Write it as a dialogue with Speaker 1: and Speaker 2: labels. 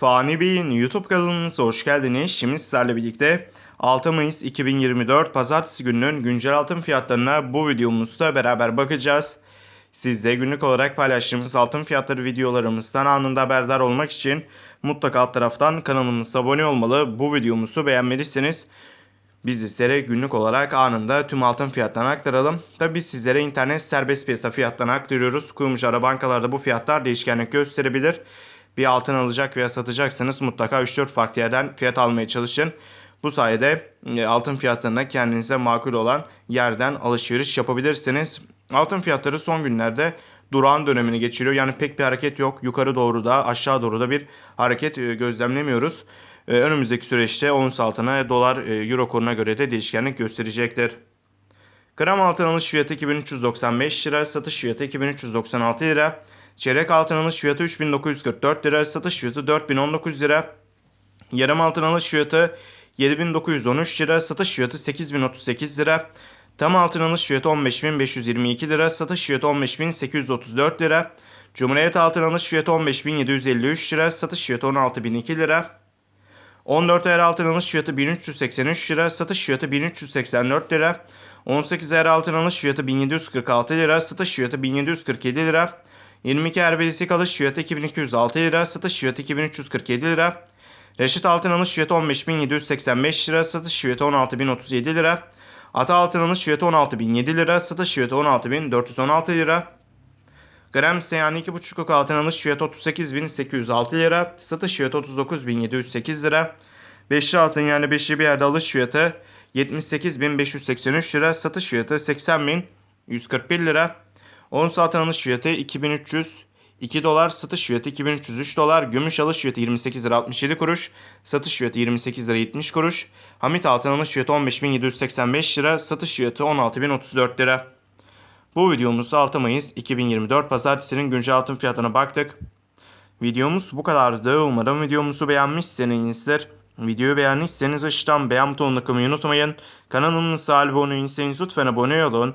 Speaker 1: Fani Bey'in YouTube kanalınıza hoş geldiniz. Şimdi sizlerle birlikte 6 Mayıs 2024 Pazartesi gününün güncel altın fiyatlarına bu videomuzda beraber bakacağız. Siz de günlük olarak paylaştığımız altın fiyatları videolarımızdan anında haberdar olmak için mutlaka alt taraftan kanalımıza abone olmalı. Bu videomuzu beğenmelisiniz. Biz sizlere günlük olarak anında tüm altın fiyatlarını aktaralım. Tabi biz sizlere internet serbest piyasa fiyatlarını aktarıyoruz. Kuyumcu ara bankalarda bu fiyatlar değişkenlik gösterebilir. Bir altın alacak veya satacaksanız mutlaka 3-4 farklı yerden fiyat almaya çalışın. Bu sayede e, altın fiyatlarına kendinize makul olan yerden alışveriş yapabilirsiniz. Altın fiyatları son günlerde durağan dönemini geçiriyor. Yani pek bir hareket yok. Yukarı doğru da aşağı doğru da bir hareket e, gözlemlemiyoruz. E, Önümüzdeki süreçte ons altına dolar euro kuruna göre de değişkenlik gösterecektir. Gram altın alış fiyatı 2395 lira, satış fiyatı 2396 lira. Çeyrek altın alış fiyatı 3944 lira, satış fiyatı 4019 lira. Yarım altın alış fiyatı 7913 lira, satış fiyatı 8038 lira. Tam altın alış fiyatı 15522 lira, satış fiyatı 15834 lira. Cumhuriyet altın alış fiyatı 15753 lira, satış fiyatı 16002 lira. 14 ayar altın alış fiyatı 1383 lira, satış fiyatı 1384 lira. 18 ayar altın alış fiyatı 1746 lira, satış fiyatı 1747 lira. 22 ayar bilezik alış fiyatı 2206 lira, satış fiyatı 2347 lira. Reşit altın alış fiyatı 15785 lira, satış fiyatı 16037 lira. Ata altın alış fiyatı 16007 lira, satış fiyatı 16416 lira. Gram ise yani 2,5 altın alış fiyatı 38.806 lira. Satış fiyatı 39.708 lira. Beşli altın yani beşli bir yerde alış fiyatı 78.583 lira. Satış fiyatı 80.141 lira. Ons altın alış fiyatı 2302 dolar. Satış fiyatı 2303 dolar. Gümüş alış fiyatı 28 lira 67 kuruş. Satış fiyatı 28 lira 70 kuruş. Hamit altın alış fiyatı 15.785 lira. Satış fiyatı 16.034 lira. Bu videomuzda 6 Mayıs 2024 Pazartesi'nin güncel altın fiyatına baktık. Videomuz bu kadardı. Umarım videomuzu beğenmişsinizdir. Videoyu beğendiyseniz aşağıdan beğen butonuna kılmayı unutmayın. Kanalımıza abone değilseniz lütfen abone olun.